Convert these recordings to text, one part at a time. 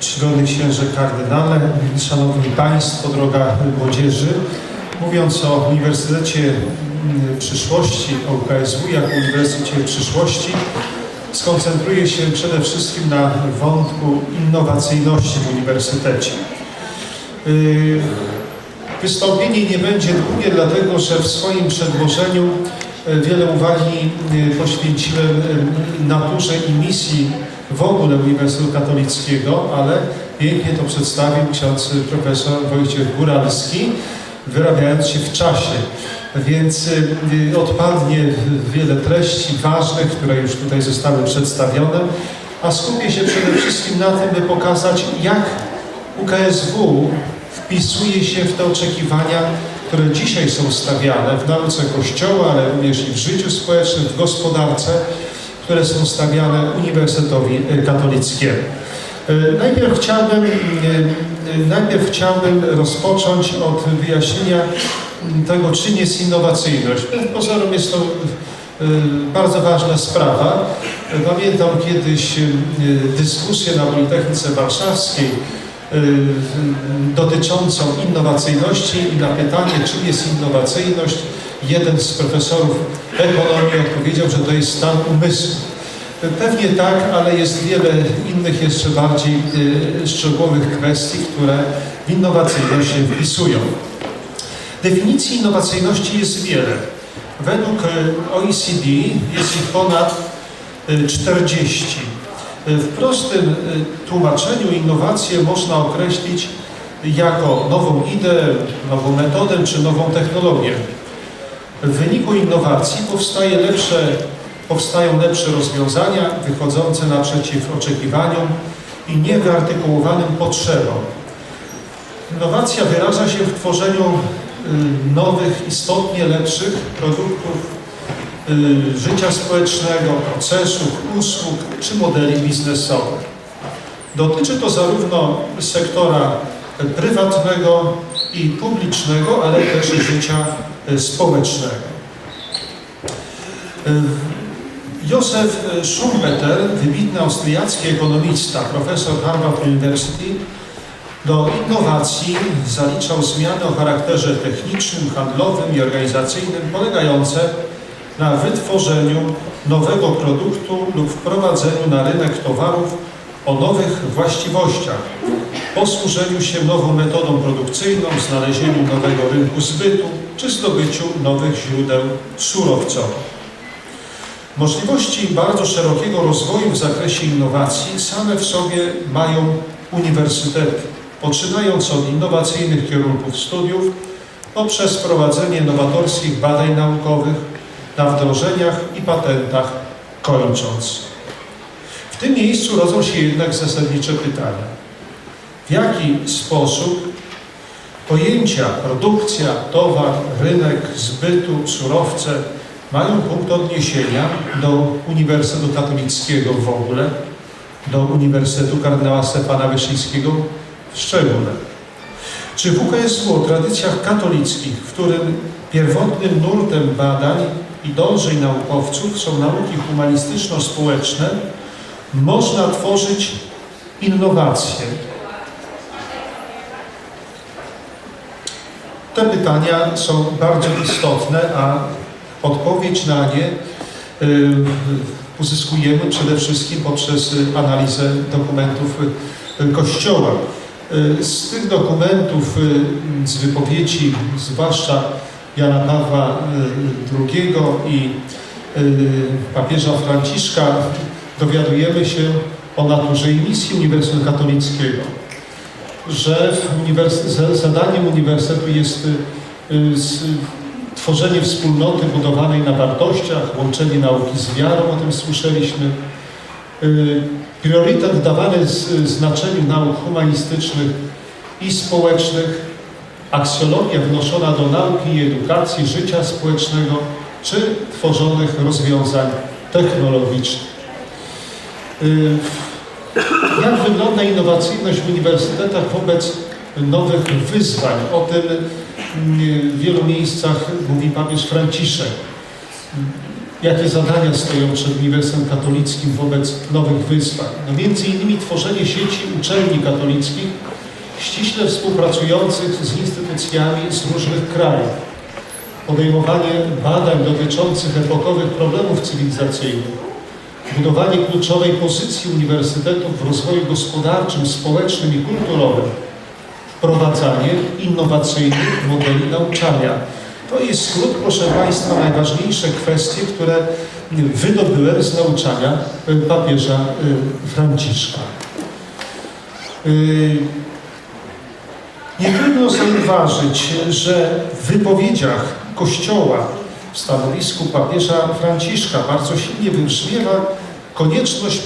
czcigodny księże kardynale, szanowni państwo, droga młodzieży. Mówiąc o Uniwersytecie mm, Przyszłości, o UKSW jako Uniwersytecie Przyszłości, skoncentruję się przede wszystkim na wątku innowacyjności w uniwersytecie. Yy, Wystąpienie nie będzie długie, dlatego że w swoim przedłożeniu e, wiele uwagi e, poświęciłem naturze i misji w ogóle Uniwersytetu Katolickiego, ale pięknie to przedstawił ksiądz profesor Wojciech Góralski, wyrabiając się w czasie. Więc y, odpadnie wiele treści ważnych, które już tutaj zostały przedstawione, a skupię się przede wszystkim na tym, by pokazać, jak UKSW wpisuje się w te oczekiwania, które dzisiaj są stawiane w nauce Kościoła, ale również i w życiu społecznym, w gospodarce, które są stawiane Uniwersytetowi y, Katolickiemu. Y, Najpierw chciałbym, y, najpierw chciałbym rozpocząć od wyjaśnienia tego, czym jest innowacyjność. Wbrew pozorom jest to bardzo ważna sprawa. Pamiętam kiedyś dyskusję na Politechnice Warszawskiej dotyczącą innowacyjności i na pytanie, czym jest innowacyjność, jeden z profesorów ekonomii odpowiedział, że to jest stan umysłu. Pewnie tak, ale jest wiele innych jeszcze bardziej y, szczegółowych kwestii, które w innowacyjność się wpisują. Definicji innowacyjności jest wiele. Według y, OECD jest ich ponad y, 40. Y, W prostym y, tłumaczeniu innowację można określić jako nową ideę, nową metodę czy nową technologię. W wyniku innowacji powstaje lepsze, powstają lepsze rozwiązania wychodzące naprzeciw oczekiwaniom i niewyartykułowanym potrzebom. Innowacja wyraża się w tworzeniu y, nowych, istotnie lepszych produktów życia społecznego, procesów, usług czy modeli biznesowych. Dotyczy to zarówno sektora prywatnego i publicznego, ale też życia y, społecznego. Y, Józef Schumpeter, wybitny austriacki ekonomista, profesor Harvard University, do innowacji zaliczał zmiany o charakterze technicznym, handlowym i organizacyjnym polegające na wytworzeniu nowego produktu lub wprowadzeniu na rynek towarów o nowych właściwościach, posłużeniu się nową metodą produkcyjną, znalezieniu nowego rynku zbytu czy zdobyciu nowych źródeł surowcowych. Możliwości bardzo szerokiego rozwoju w zakresie innowacji same w sobie mają uniwersytety, poczynając od innowacyjnych kierunków studiów, poprzez prowadzenie nowatorskich badań naukowych, na wdrożeniach i patentach kończąc. W tym miejscu rodzą się jednak zasadnicze pytania. W jaki sposób pojęcia produkcja, towar, rynek, zbytu, surowce mają punkt odniesienia do Uniwersytetu Katolickiego w ogóle, do Uniwersytetu kardynała Stefana Wyszyńskiego w szczególe. Czy w UKSW o tradycjach katolickich, w którym pierwotnym nurtem badań i dążeń naukowców są nauki humanistyczno-społeczne, można tworzyć innowacje? Te pytania są bardzo istotne, a odpowiedź na nie y, uzyskujemy przede wszystkim poprzez analizę dokumentów Kościoła. Y, Z tych dokumentów, y, z wypowiedzi, zwłaszcza Jana Pawła y, II i papieża Franciszka, dowiadujemy się o naturze i misji Uniwersytetu Katolickiego, że zadaniem Uniwersytetu jest tworzenie wspólnoty budowanej na wartościach, łączenie nauki z wiarą, o tym słyszeliśmy. Y, Priorytet dawany znaczeniu nauk humanistycznych i społecznych, aksjologia wnoszona do nauki i edukacji życia społecznego, czy tworzonych rozwiązań technologicznych. Y, Jak wygląda innowacyjność w uniwersytetach wobec nowych wyzwań? O tym mm, w wielu miejscach mówi papież Franciszek. Jakie zadania stoją przed Uniwersytetem Katolickim wobec nowych wyzwań. No między innymi tworzenie sieci uczelni katolickich ściśle współpracujących z instytucjami z różnych krajów, podejmowanie badań dotyczących epokowych problemów cywilizacyjnych, budowanie kluczowej pozycji uniwersytetów w rozwoju gospodarczym, społecznym i kulturowym, wprowadzanie innowacyjnych modeli nauczania. To jest skrót, proszę Państwa, najważniejsze kwestie, które wydobyłem z nauczania papieża y, Franciszka. Y, Nie trudno zauważyć, że w wypowiedziach Kościoła w stanowisku papieża Franciszka bardzo silnie wybrzmiewa konieczność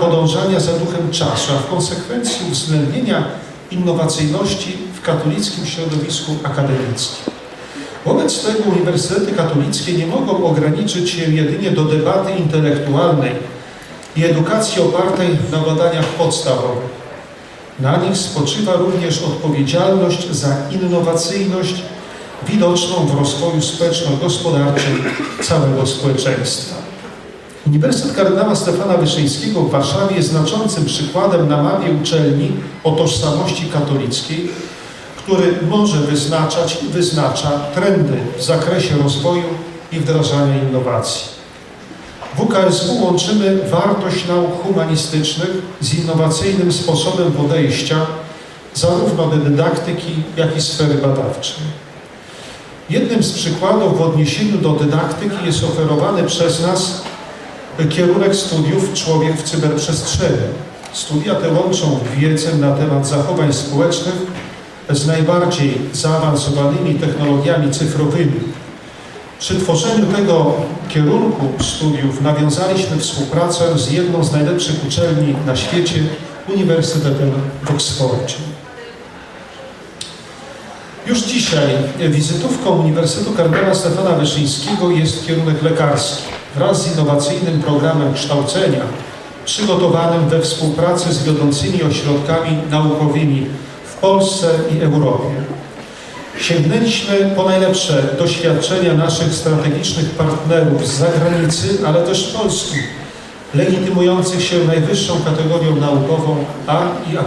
podążania za duchem czasu, a w konsekwencji uwzględnienia innowacyjności w katolickim środowisku akademickim. Wobec tego uniwersytety katolickie nie mogą ograniczyć się jedynie do debaty intelektualnej i edukacji opartej na badaniach podstawowych. Na nich spoczywa również odpowiedzialność za innowacyjność widoczną w rozwoju społeczno-gospodarczym całego społeczeństwa. Uniwersytet kardynała Stefana Wyszyńskiego w Warszawie jest znaczącym przykładem na mapie uczelni o tożsamości katolickiej, który może wyznaczać i wyznacza trendy w zakresie rozwoju i wdrażania innowacji. W UKSW łączymy wartość nauk humanistycznych z innowacyjnym sposobem podejścia zarówno do dydaktyki, jak i sfery badawczej. Jednym z przykładów w odniesieniu do dydaktyki jest oferowany przez nas kierunek studiów Człowiek w cyberprzestrzeni. Studia te łączą wiedzę na temat zachowań społecznych z najbardziej zaawansowanymi technologiami cyfrowymi. Przy tworzeniu tego kierunku studiów nawiązaliśmy współpracę z jedną z najlepszych uczelni na świecie, Uniwersytetem w Oksfordzie. Już dzisiaj wizytówką Uniwersytetu Kardynała Stefana Wyszyńskiego jest kierunek lekarski wraz z innowacyjnym programem kształcenia przygotowanym we współpracy z wiodącymi ośrodkami naukowymi Polsce i Europie. Sięgnęliśmy po najlepsze doświadczenia naszych strategicznych partnerów z zagranicy, ale też Polski, legitymujących się najwyższą kategorią naukową A i A+.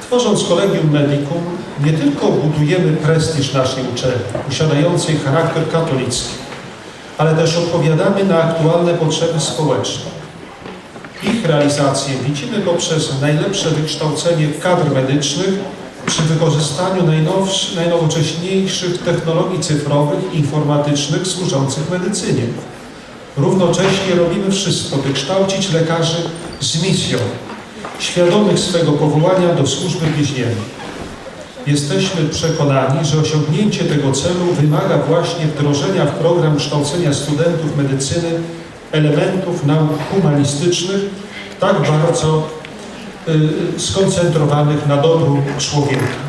Tworząc Collegium Medicum, nie tylko budujemy prestiż naszej uczelni, posiadającej charakter katolicki, ale też odpowiadamy na aktualne potrzeby społeczne. Ich realizację widzimy poprzez najlepsze wykształcenie kadr medycznych przy wykorzystaniu najnowocześniejszych technologii cyfrowych i informatycznych służących medycynie. Równocześnie robimy wszystko, by kształcić lekarzy z misją, świadomych swego powołania do służby bliźniemu. Jesteśmy przekonani, że osiągnięcie tego celu wymaga właśnie wdrożenia w program kształcenia studentów medycyny elementów nauk humanistycznych, tak bardzo y, skoncentrowanych na dobru człowieka.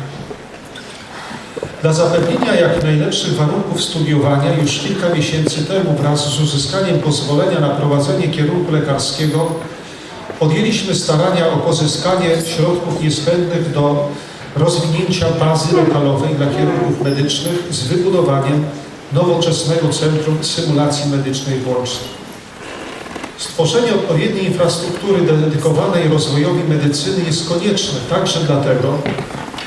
Dla zapewnienia jak najlepszych warunków studiowania już kilka miesięcy temu wraz z uzyskaniem pozwolenia na prowadzenie kierunku lekarskiego podjęliśmy starania o pozyskanie środków niezbędnych do rozwinięcia bazy lokalowej dla kierunków medycznych z wybudowaniem nowoczesnego Centrum Symulacji Medycznej w Łącznej. Stworzenie odpowiedniej infrastruktury dedykowanej rozwojowi medycyny jest konieczne także dlatego,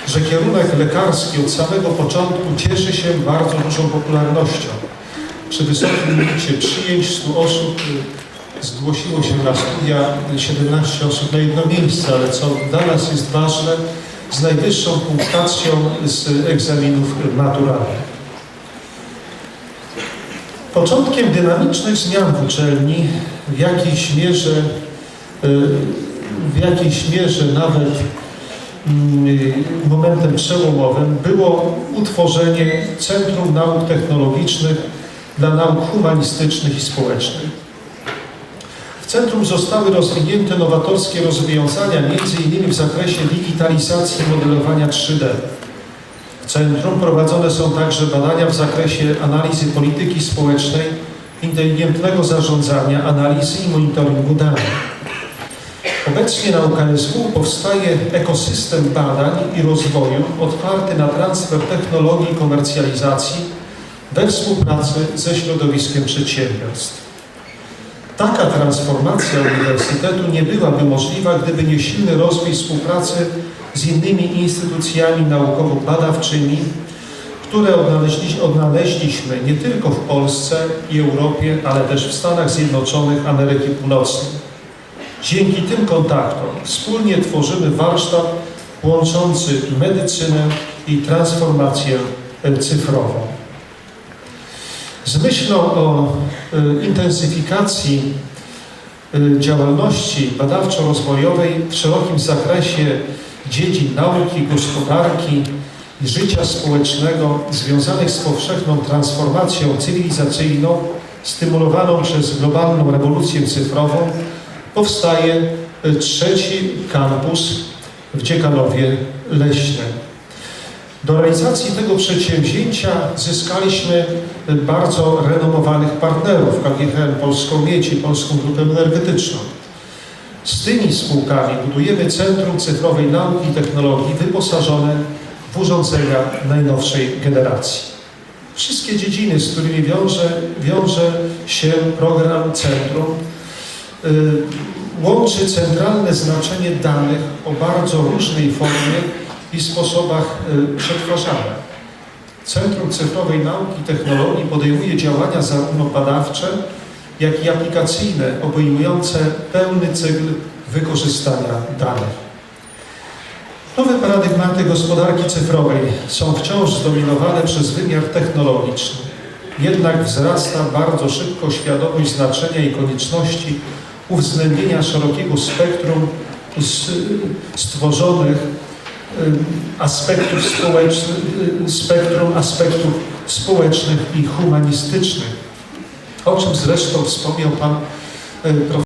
że kierunek lekarski od samego początku cieszy się bardzo dużą popularnością. Przy wysokim limicie przyjęć 100 osób y, zgłosiło się na studia 17 osób na jedno miejsce, ale co dla nas jest ważne, z najwyższą punktacją z egzaminów maturalnych. Początkiem dynamicznych zmian w uczelni w jakiejś mierze, y, w jakiejś mierze nawet mm, momentem przełomowym było utworzenie Centrum Nauk Technologicznych dla Nauk Humanistycznych i Społecznych. W centrum zostały rozwinięte nowatorskie rozwiązania, m.in. w zakresie digitalizacji i modelowania 3D. W centrum prowadzone są także badania w zakresie analizy polityki społecznej, inteligentnego zarządzania, analizy i monitoringu danych. Obecnie na UKSW powstaje ekosystem badań i rozwoju otwarty na transfer technologii i komercjalizacji we współpracy ze środowiskiem przedsiębiorstw. Taka transformacja uniwersytetu nie byłaby możliwa, gdyby nie silny rozwój współpracy z innymi instytucjami naukowo-badawczymi, które odnaleźli, odnaleźliśmy nie tylko w Polsce i Europie, ale też w Stanach Zjednoczonych Ameryki Północnej. Dzięki tym kontaktom wspólnie tworzymy warsztat łączący medycynę i transformację e, cyfrową. Z myślą o e, intensyfikacji e, działalności badawczo-rozwojowej w szerokim zakresie dziedzin nauki, gospodarki i życia społecznego związanych z powszechną transformacją cywilizacyjną stymulowaną przez globalną rewolucję cyfrową powstaje trzeci kampus w Dziekanowie Leśnej. Do realizacji tego przedsięwzięcia zyskaliśmy bardzo renomowanych partnerów, KGHM Polską Miedź i Polską Grupę Energetyczną. Z tymi spółkami budujemy Centrum Cyfrowej Nauki i Technologii wyposażone w urządzenia najnowszej generacji. Wszystkie dziedziny, z którymi wiąże, wiąże się program Centrum, y, łączy centralne znaczenie danych o bardzo różnej formie i sposobach y, przetwarzania. Centrum Cyfrowej Nauki i Technologii podejmuje działania zarówno badawcze, jak i aplikacyjne, obejmujące pełny cykl wykorzystania danych. Nowe paradygmaty gospodarki cyfrowej są wciąż zdominowane przez wymiar technologiczny. Jednak wzrasta bardzo szybko świadomość znaczenia i konieczności uwzględnienia szerokiego spektrum stworzonych ym, aspektów społecznych, y, spektrum aspektów społecznych i humanistycznych, o czym zresztą wspomniał Pan y, profesor.